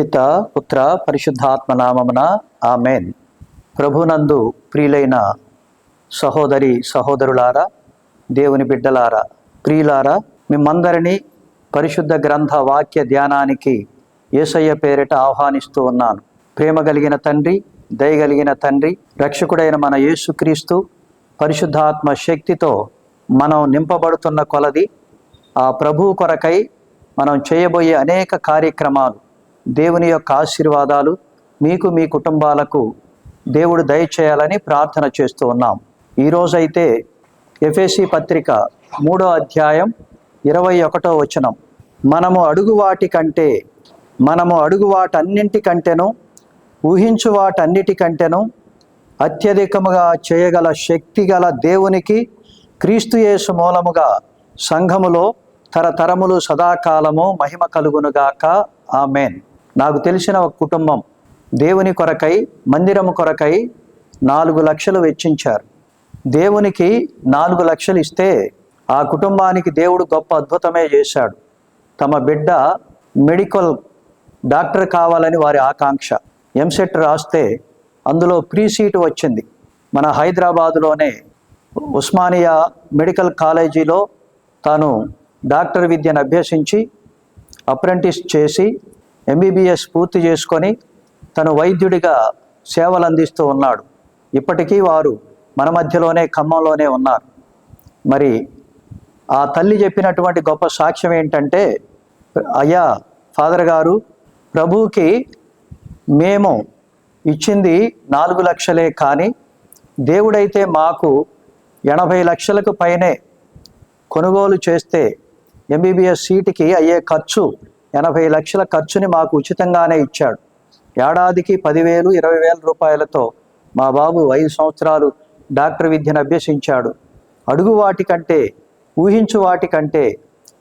పిత పుత్ర పరిశుద్ధాత్మ నామమున ఆమెన్. ప్రభునందు ప్రియులైన సహోదరి సహోదరులారా దేవుని బిడ్డలారా ప్రియులారా మిమ్మందరినీ పరిశుద్ధ గ్రంథ వాక్య ధ్యానానికి యేసయ్య పేరిట ఆహ్వానిస్తూ ఉన్నాను. ప్రేమ కలిగిన తండ్రి దయగలిగిన తండ్రి రక్షకుడైన మన యేసుక్రీస్తు పరిశుద్ధాత్మ శక్తితో మనం నింపబడుతున్న కొలది ఆ ప్రభువు కొరకై మనం చేయబోయే అనేక కార్యక్రమాలు దేవుని యొక్క ఆశీర్వాదాలు మీకు మీ కుటుంబాలకు దేవుడు దయచేయాలని ప్రార్థన చేస్తూ ఉన్నాం. ఈరోజైతే ఎఫ్ఎసి పత్రిక మూడో అధ్యాయం ఇరవై ఒకటో వచనం. మనము అడుగు వాటి కంటే మనము అడుగు వాటన్నింటికంటేను ఊహించు వాటన్నిటికంటేను అత్యధికముగా చేయగల శక్తి గల దేవునికి క్రీస్తుయేసు మూలముగా సంఘములో తరతరములు సదాకాలము మహిమ కలుగునుగాక. ఆమెన్. నాకు తెలిసిన ఒక కుటుంబం దేవుని కొరకై మందిరము కొరకై నాలుగు లక్షలు వెచ్చించారు. దేవునికి నాలుగు లక్షలు ఇస్తే ఆ కుటుంబానికి దేవుడు గొప్ప అద్భుతమే చేశాడు. తమ బిడ్డ మెడికల్ డాక్టర్ కావాలని వారి ఆకాంక్ష. ఎంసెట్ రాస్తే అందులో ప్రీ సీటు వచ్చింది. మన హైదరాబాదులోనే ఉస్మానియా మెడికల్ కాలేజీలో తాను డాక్టర్ విద్యను అభ్యసించి అప్రెంటిస్ చేసి ఎంబీబీఎస్ పూర్తి చేసుకొని తను వైద్యుడిగా సేవలు అందిస్తూ ఉన్నాడు. ఇప్పటికీ వారు మన మధ్యలోనే ఖమ్మంలోనే ఉన్నారు. మరి ఆ తల్లి చెప్పినటువంటి గొప్ప సాక్ష్యం ఏంటంటే అయ్యా ఫాదర్ గారు ప్రభువుకి మేము ఇచ్చింది నాలుగు లక్షలే కానీ దేవుడైతే మాకు ఎనభై లక్షలకు పైనే కొనుగోలు చేస్తే ఎంబీబీఎస్ సీటుకి అయ్యే ఖర్చు ఎనభై లక్షల ఖర్చుని మాకు ఉచితంగానే ఇచ్చాడు. ఏడాదికి పదివేలు ఇరవై వేల రూపాయలతో మా బాబు ఐదు సంవత్సరాలు డాక్టర్ విద్యను అభ్యసించాడు. అడుగు వాటికంటే ఊహించు వాటికంటే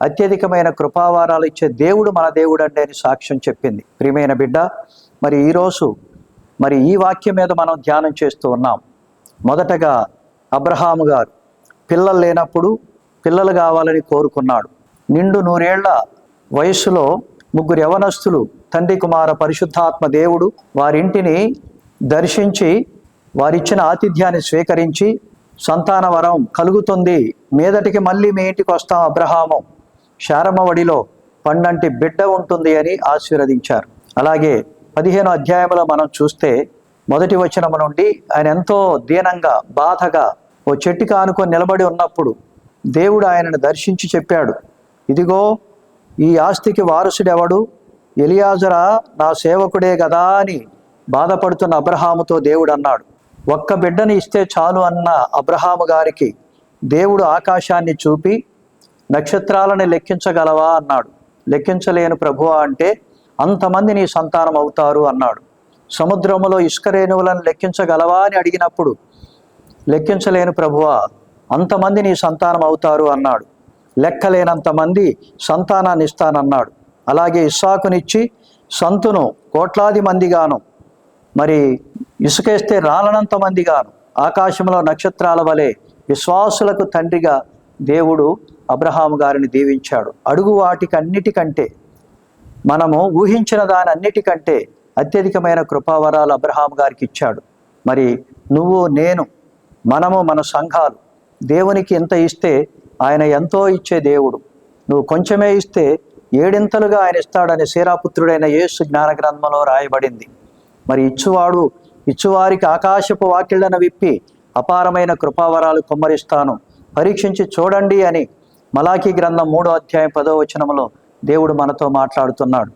అత్యధికమైన కృపావారాలు ఇచ్చే దేవుడు మన దేవుడు అంటే అని సాక్ష్యం చెప్పింది. ప్రియమైన బిడ్డ మరి ఈరోజు మరి ఈ వాక్యం మీద మనం ధ్యానం చేస్తూ ఉన్నాం. మొదటగా అబ్రహాము గారు పిల్లలు లేనప్పుడు పిల్లలు కావాలని కోరుకున్నాడు. నిండు నూరేళ్ళ వయస్సులో ముగ్గురు యవనస్తులు తండ్రి కుమార పరిశుద్ధాత్మ దేవుడు వారింటిని దర్శించి వారిచ్చిన ఆతిథ్యాన్ని స్వీకరించి సంతాన వరం కలుగుతుంది. మీదటికి మళ్ళీ మీ ఇంటికి వస్తాం అబ్రహాము. శారమ పండంటి బిడ్డ ఉంటుంది అని ఆశీర్వదించారు. అలాగే పదిహేను అధ్యాయంలో మనం చూస్తే మొదటి వచనము నుండి ఆయన ఎంతో దీనంగా బాధగా ఓ చెట్టుకి ఆనుకొని నిలబడి ఉన్నప్పుడు దేవుడు ఆయనను దర్శించి చెప్పాడు. ఇదిగో ఈ ఆస్తికి వారసుడెవడు? ఎలియాజరా నా సేవకుడే కదా అని బాధపడుతున్న అబ్రహాముతో దేవుడు అన్నాడు ఒక్క బిడ్డని ఇస్తే చాలు అన్న అబ్రహాము గారికి దేవుడు ఆకాశాన్ని చూపి నక్షత్రాలను లెక్కించగలవా అన్నాడు. లెక్కించలేను ప్రభువా అంటే అంతమంది నీ సంతానం అవుతారు అన్నాడు. సముద్రములో ఇష్కరేణువులను లెక్కించగలవా అని అడిగినప్పుడు లెక్కించలేను ప్రభువా అంతమంది నీ సంతానం అవుతారు అన్నాడు. లెక్కలేనంతమంది సంతానాన్ని ఇస్తానన్నాడు. అలాగే ఇస్సాకునిచ్చి సంతును కోట్లాది మందిగాను. మరి ఇసుకేస్తే రాలనంత మందిగాను. ఆకాశంలో నక్షత్రాల వలె విశ్వాసులకు తండ్రిగా దేవుడు అబ్రహాము గారిని దీవించాడు. అడుగు వాటికన్నిటికంటే మనము ఊహించిన దాని అన్నిటికంటే అత్యధికమైన కృపావరాలు అబ్రహాం గారికి ఇచ్చాడు. మరి నువ్వు నేను మనము మన సంఘాలు. దేవునికి ఎంత ఇస్తే ఆయన ఎంతో ఇచ్చే దేవుడు. నువ్వు కొంచెమే ఇస్తే ఏడింతలుగా ఆయన ఇస్తాడని శీరాపుత్రుడైన యేసు జ్ఞాన గ్రంథంలో రాయబడింది. మరి ఇచ్చువాడు ఇచ్చువారికి ఆకాశపు వాకిళ్ళను విప్పి అపారమైన కృపావరాలు కుమ్మరిస్తాను. పరీక్షించి చూడండి అని మలాఖీ గ్రంథం మూడో అధ్యాయం పదో వచనంలో దేవుడు మనతో మాట్లాడుతున్నాడు.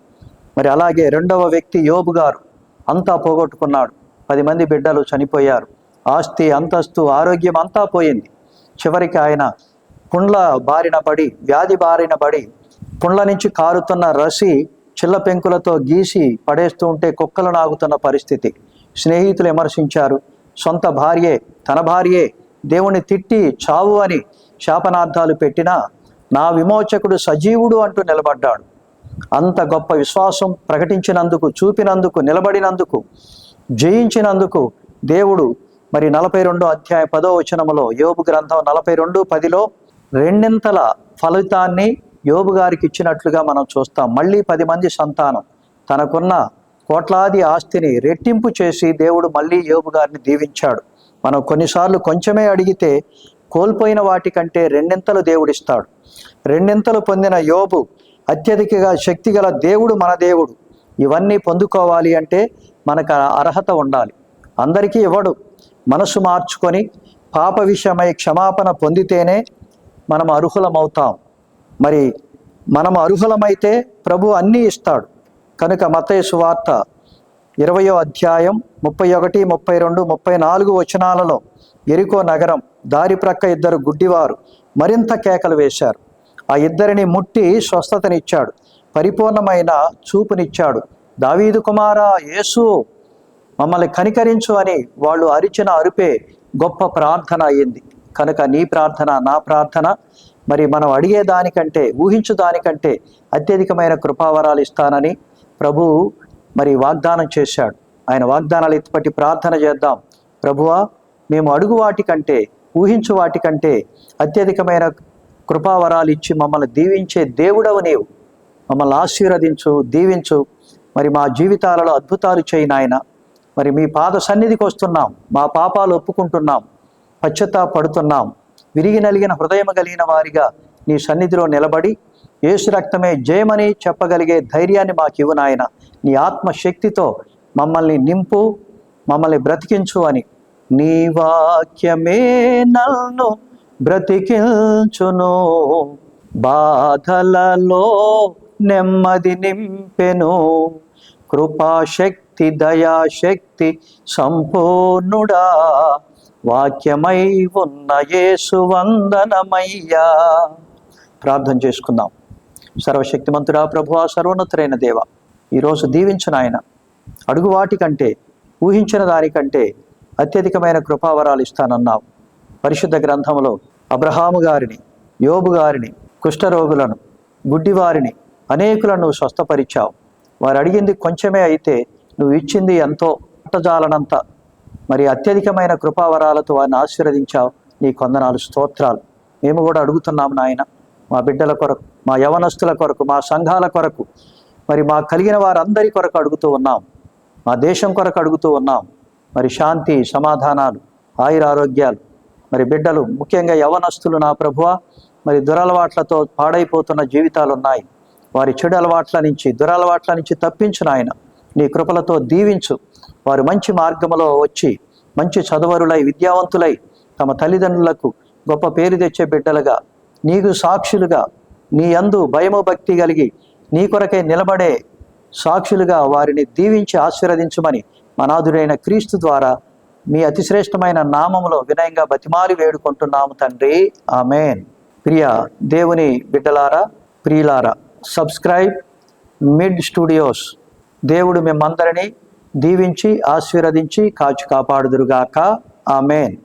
మరి అలాగే రెండవ వ్యక్తి యోబు గారు అంతా పోగొట్టుకున్నాడు. పది మంది బిడ్డలు చనిపోయారు. ఆస్తి అంతస్తు ఆరోగ్యం అంతా పోయింది. చివరికి ఆయన పుండ్ల బారిన పడి వ్యాధి బారిన పడి పుండ్ల నుంచి కారుతున్న రసి చిల్ల పెంకులతో గీసి పడేస్తూ ఉంటే కుక్కలు నాగుతున్న పరిస్థితి. స్నేహితులు విమర్శించారు సొంత భార్యే తన భార్యే దేవుని తిట్టి చావు అని శాపనార్థాలు పెట్టినా నా విమోచకుడు సజీవుడు అంటూ నిలబడ్డాడు. అంత గొప్ప విశ్వాసం ప్రకటించినందుకు చూపినందుకు నిలబడినందుకు జయించినందుకు దేవుడు మరి నలభై రెండో అధ్యాయ పదో వచనములో యోగు గ్రంథం నలభై రెండు పదిలో రెండింతల ఫలితాన్ని యోబు గారికి ఇచ్చినట్లుగా మనం చూస్తాం. మళ్ళీ పది మంది సంతానం. తనకున్న కోట్లాది ఆస్తిని రెట్టింపు చేసి దేవుడు మళ్ళీ యోబు గారిని దీవించాడు. మనం కొన్నిసార్లు కొంచెమే అడిగితే కోల్పోయిన వాటికంటే రెండింతలు దేవుడిస్తాడు. రెండింతలు పొందిన యోబు అత్యధికగా శక్తిగల దేవుడు మన దేవుడు. ఇవన్నీ పొందుకోవాలి అంటే మనకు అర్హత ఉండాలి. అందరికీ ఇవ్వడు. మనసు మార్చుకొని పాప విషయమై క్షమాపణ పొందితేనే మనం అర్హులమవుతాం. మరి మనం అర్హులమైతే ప్రభు అన్నీ ఇస్తాడు. కనుక మత్తయి సువార్త ఇరవయో అధ్యాయం ముప్పై ఒకటి ముప్పై రెండు ముప్పై నాలుగు వచనాలలో ఎరికో నగరం దారి ప్రక్క ఇద్దరు గుడ్డివారు మరింత కేకలు వేశారు. ఆ ఇద్దరిని ముట్టి స్వస్థతనిచ్చాడు. పరిపూర్ణమైన చూపునిచ్చాడు. దావీదు కుమారా యేసు మమ్మల్ని కనికరించు అని వాళ్ళు అరిచిన అరుపే గొప్ప ప్రార్థన అయింది. కనుక నీ ప్రార్థన నా ప్రార్థన. మరి మనం అడిగే దానికంటే ఊహించు దానికంటే అత్యధికమైన కృపావరాలు ఇస్తానని ప్రభు మరి వాగ్దానం చేశాడు. ఆయన వాగ్దానాలు ఇప్పటి ప్రార్థన చేద్దాం. ప్రభువా మేము అడుగు వాటికంటే ఊహించు వాటికంటే అత్యధికమైన కృపావరాలు ఇచ్చి మమ్మల్ని దీవించే దేవుడవు నీవు. మమ్మల్ని ఆశీర్వదించు దీవించు. మరి మా జీవితాలలో అద్భుతాలు చేయి నాయన. మరి మీ పాద సన్నిధికి వస్తున్నాం. మా పాపాలు ఒప్పుకుంటున్నాం. పశ్చత్తాపడుతున్నాం విరిగి నలిగిన హృదయం కలిగిన వారిగా నీ సన్నిధిలో నిలబడి యేసు రక్తమే జయమని చెప్పగలిగే ధైర్యాన్ని మాకు ఇవ్వు నాయన. నీ ఆత్మశక్తితో మమ్మల్ని నింపు మమ్మల్ని బ్రతికించు అని నీ వాక్యమే నన్ను బ్రతికించును. బాధలలో నెమ్మది నింపెను. కృపాశక్తి దయాశక్తి సంపూర్ణుడా. వాక్యమై ఉన్న యేసు వందనమయ్యా. ప్రార్థన చేసుకుందాం. సర్వశక్తిమంతుడా ప్రభు సర్వోన్నతుడైన దేవ ఈరోజు దీవించిన ఆయన అడుగు వాటికంటే ఊహించిన దానికంటే అత్యధికమైన కృపావరాలు ఇస్తానన్నావు. పరిశుద్ధ గ్రంథంలో అబ్రహాము గారిని యోబు గారిని కుష్ఠరోగులను గుడ్డివారిని అనేకులను నువ్వు స్వస్థపరిచావు. వారు అడిగింది కొంచెమే అయితే నువ్వు ఇచ్చింది ఎంతో పట్టజాలనంత మరి అత్యధికమైన కృపావరాలతో వారిని ఆశీర్వదించావు. నీ కొందనాలు స్తోత్రాలు. మేము కూడా అడుగుతున్నాము నాయన మా బిడ్డల కొరకు మా యవనస్తుల కొరకు మా సంఘాల కొరకు. మరి మా కలిగిన వారందరి కొరకు అడుగుతూ ఉన్నాం. మా దేశం కొరకు అడుగుతూ ఉన్నాం. మరి శాంతి సమాధానాలు ఆయురారోగ్యాలు. మరి బిడ్డలు ముఖ్యంగా యవనస్తులు నా ప్రభువ మరి దురలవాట్లతో పాడైపోతున్న జీవితాలు ఉన్నాయి వారి చెడు అలవాట్ల నుంచి దురలవాట్ల నుంచి తప్పించు నాయన. నీ కృపలతో దీవించు. వారు మంచి మార్గములో వచ్చి మంచి చదువరులై విద్యావంతులై తమ తల్లిదండ్రులకు గొప్ప పేరు తెచ్చే బిడ్డలుగా నీకు సాక్షులుగా నీ అందు భయము భక్తి కలిగి నీ కొరకై నిలబడే సాక్షులుగా వారిని దీవించి ఆశీర్వదించమని మనాథుడైన క్రీస్తు ద్వారా మీ అతిశ్రేష్టమైన నామములో వినయంగా బతిమాలి వేడుకుంటున్నాము తండ్రి. ఆమెన్. ప్రియ దేవుని బిడ్డలారా ప్రియులారా సబ్స్క్రైబ్ మిడ్ స్టూడియోస్ దేవుడు మిమ్మందరినీ దీవించి ఆశీర్వదించి కాచి కాపాడుదురుగాక. ఆమెన్.